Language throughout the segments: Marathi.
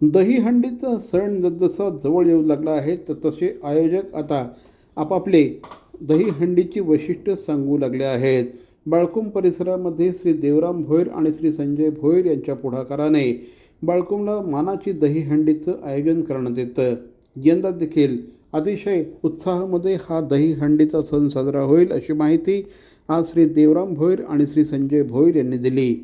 दहीहंडीचा सण जसजसा जवळ येऊ लागला आहे तर तसे आयोजक आता आपापले दहीहंडीची वैशिष्ट्य सांगू लागले आहेत. बाळकुम परिसरामध्ये श्री देवराम भोईर आणि श्री संजय भोईर यांच्या पुढाकाराने बाळकुमला मानाची दहीहंडीचं आयोजन करण्यात येतं. यंदा देखील अतिशय उत्साहामध्ये हा दहीहंडीचा सण साजरा होईल अशी माहिती आज श्री देवराम भोईर आणि श्री संजय भोईर यांनी दिली.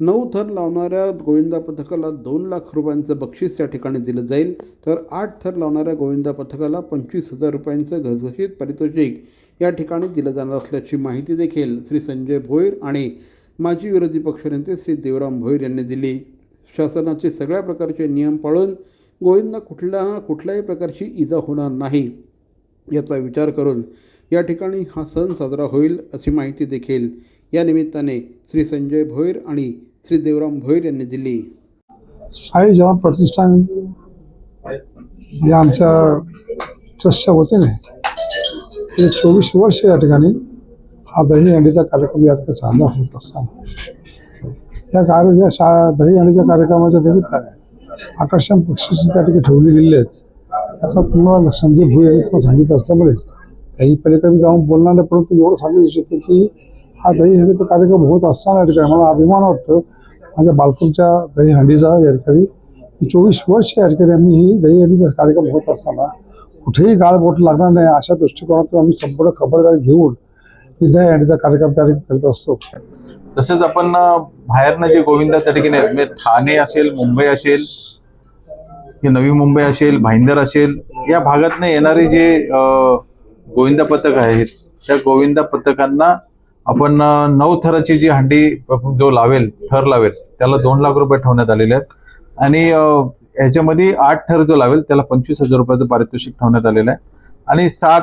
नऊ थर लावणाऱ्या गोविंदा पथकाला दोन लाख रुपयांचं बक्षीस या ठिकाणी दिलं जाईल. तर आठ थर लावणाऱ्या गोविंदा पथकाला पंचवीस हजार रुपयांचं घसघशीत पारितोषिक या ठिकाणी दिलं जाणार असल्याची माहिती देखील श्री संजय भोईर आणि माजी विरोधी पक्षनेते श्री देवराम भोईर यांनी दिली. शासनाचे सगळ्या प्रकारचे नियम पाळून गोविंदा कुठल्या ना कुठल्याही प्रकारची इजा होणार नाही याचा विचार करून या ठिकाणी हा सण साजरा होईल अशी माहिती देखील या निमित्ताने श्री संजय भोईर आणि श्री देवराम भोईर यांनी दिली. साई जवान प्रतिष्ठान या आमच्या ट्रस्टच्या वतीने गेले चोवीस वर्ष या ठिकाणी हा दहीहंडीचा कार्यक्रम या ठिकाणी साजरा होत असताना. या कार्य या शा दहीहंडीच्या कार्यक्रमाच्या निमित्ताने आकर्षण पक्षी त्या ठिकाणी ठेवली गेलेली आहेत. त्याचा तुम्हाला संदीप भुई यांनी तुम्हाला सांगितलं असल्यामुळे काही पलीकडे मी जाऊन बोलणार नाही परंतु एवढं सांगू इच्छितो की हा दहीहंडीचा कार्यक्रम होत असताना या ठिकाणी मला अभिमान वाटतो माझ्या बालपूरच्या दहीहंडीचा या ठिकाणी चोवीस वर्ष या ठिकाणी आम्ही ही दहीहंडीचा कार्यक्रम होत असताना कुठेही गाळबोट लागणार नाही अशा दृष्टिकोनातून आम्ही संपूर्ण खबरदारी घेऊन ही दहीहंडीचा कार्यक्रम त्या करत असतो. तसेच आपण बाहेरनं जे गोविंदा त्या ठिकाणी आहेत म्हणजे ठाणे असेल मुंबई असेल की नवी मुंबई असेल भाईंदर असेल या भागातनं येणारे जे गोविंदा पथक आहेत त्या गोविंदा पथकांना आपण नऊ थराची जी हंडी जो लावेल थर लावेल त्याला दोन लाख रुपये ठेवण्यात आलेले आहेत. आणि ह्याच्यामध्ये आठ थर जो लावेल त्याला पंचवीस हजार रुपयाचं पारितोषिक ठेवण्यात आलेलं आहे. आणि सात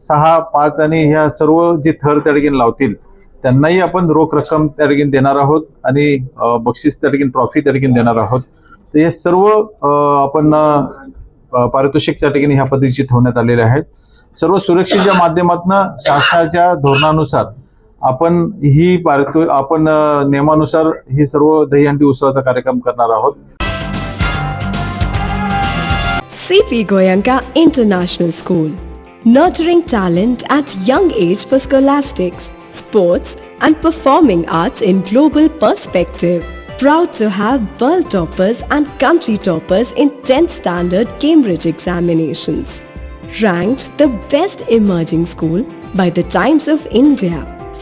सहा पाच आणि ह्या सर्व जे थर त्या ठिकाणी लावतील त्यांनाही आपण रोख रक्कम त्या ठिकाणी देणार आहोत आणि बक्षीस त्या ठिकाणी ट्रॉफी त्या ठिकाणी देणार आहोत. तर हे सर्व आपण पारितोषिक त्या ठिकाणी ह्या पद्धतीचे ठेवण्यात आलेले आहेत. सर्व सुरक्षेच्या माध्यमातून शासनाच्या धोरणानुसार आपण ही पारितो आपण अं, नियमानुसार ही सर्व दहीहंडी उत्सवाचा कार्यक्रम करणार आहोत CP Goyanka International School, nurturing talent at young age for scholastics, sports, and performing arts in global perspective. Proud to have world toppers and country toppers in 10th standard Cambridge examinations. Ranked the best emerging school by the Times of India